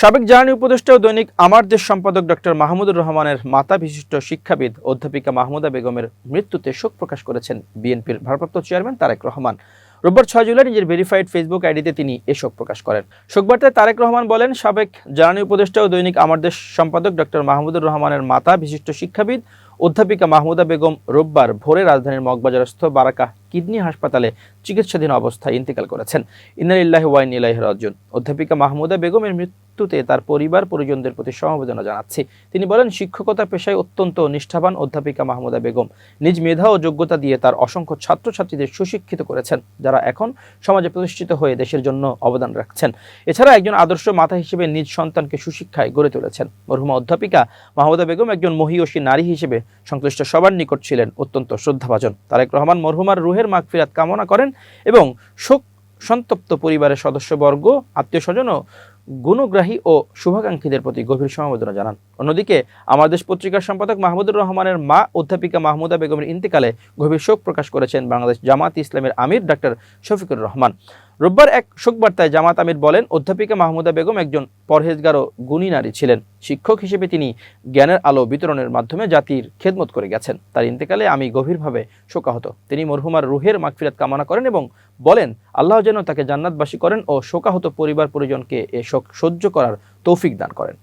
সাবেক জ্বালানি উপদেষ্টা ও দৈনিক আমার দেশ সম্পাদক ডক্টর মাহমুদুর রহমানের মাতা বিশিষ্ট শিক্ষাবিদ অধ্যাপিকা মাহমুদা বেগমের মৃত্যুতে শোক প্রকাশ করেছেন বিএনপির ভারপ্রাপ্ত চেয়ারম্যান তারেক রহমান। রোববার ছয় জুলাই নিজের ভেরিফাইড ফেসবুক আইডিতে তিনি এ শোক প্রকাশ করেন। শোকবার্তায় তারেক রহমান বলেন, সাবেক জ্বালানি উপদেষ্টা ও দৈনিক আমার দেশ সম্পাদক ডক্টর মাহমুদুর রহমানের মাতা বিশিষ্ট শিক্ষাবিদ অধ্যাপিকা মাহমুদা বেগম রোববার ভোরে রাজধানীর মগবাজারস্থ বারাকা কিডনি হাসপাতালে চিকিৎসাধীন অবস্থায় ইন্তেকাল করেছেন। ইন্নালিল্লাহ ওয়াইন ইলাইহ রাজন অধ্যাপিকা মাহমুদা বেগমের মৃত্যুতে তার পরিবার পরিজনদের প্রতি সমবেদনা জানাচ্ছি। তিনি বলেন, শিক্ষকতা পেশায় অত্যন্ত নিষ্ঠাবান অধ্যাপিকা মাহমুদা বেগম। নিজ মেধা ও যোগ্যতা দিয়ে তার অসংখ্য ছাত্রছাত্রীদের সুশিক্ষিত করেছেন, যারা এখন সমাজে প্রতিষ্ঠিত হয়ে দেশের জন্য অবদান রাখছেন। এছাড়া একজন আদর্শ মাতা হিসেবে নিজ সন্তানকে সুশিক্ষায় গড়ে তুলেছেন। মরহুমা অধ্যাপিকা মাহমুদা বেগম একজন মহিয়সী নারী হিসেবে সংশ্লিষ্ট সবার নিকট ছিলেন অত্যন্ত শ্রদ্ধাভাজন। তারেক রহমান মরহুমার রুহের মাগফিরাত কামনা করেন এবং শোক সন্তপ্ত পরিবারের সদস্যবর্গ আত্মীয় স্বজন ও গুণগ্রাহী ও শুভাকাঙ্ক্ষীদের প্রতি গভীর সমবেদনা জানান। অন্যদিকে আমার দেশ পত্রিকার সম্পাদক মাহমুদুর রহমানের মা অধ্যাপিকা মাহমুদা বেগমের ইন্তেকালে গভীর শোক প্রকাশ করেছেন বাংলাদেশ জামাত ইসলামের আমির ডাক্তার শফিকুর রহমান। রোববার এক শোকবার্তায় জামাত আমির বলেন, অধ্যাপিকা মাহমুদা বেগম একজন পরহেজগার ও গুণী নারী ছিলেন। শিক্ষক হিসেবে তিনি জ্ঞানের আলো বিতরণের মাধ্যমে জাতির খেদমত করে গেছেন। তার ইন্তেকালে আমি গভীরভাবে শোকাহত। তিনি মরহুমার রুহের মাগফিরাত কামনা করেন এবং বলেন, আল্লাহ যেন তাকে জান্নাতবাসী করেন ও শোকাহত পরিবার পরিজনকে এ শোক সহ্য করার তৌফিক দান করেন।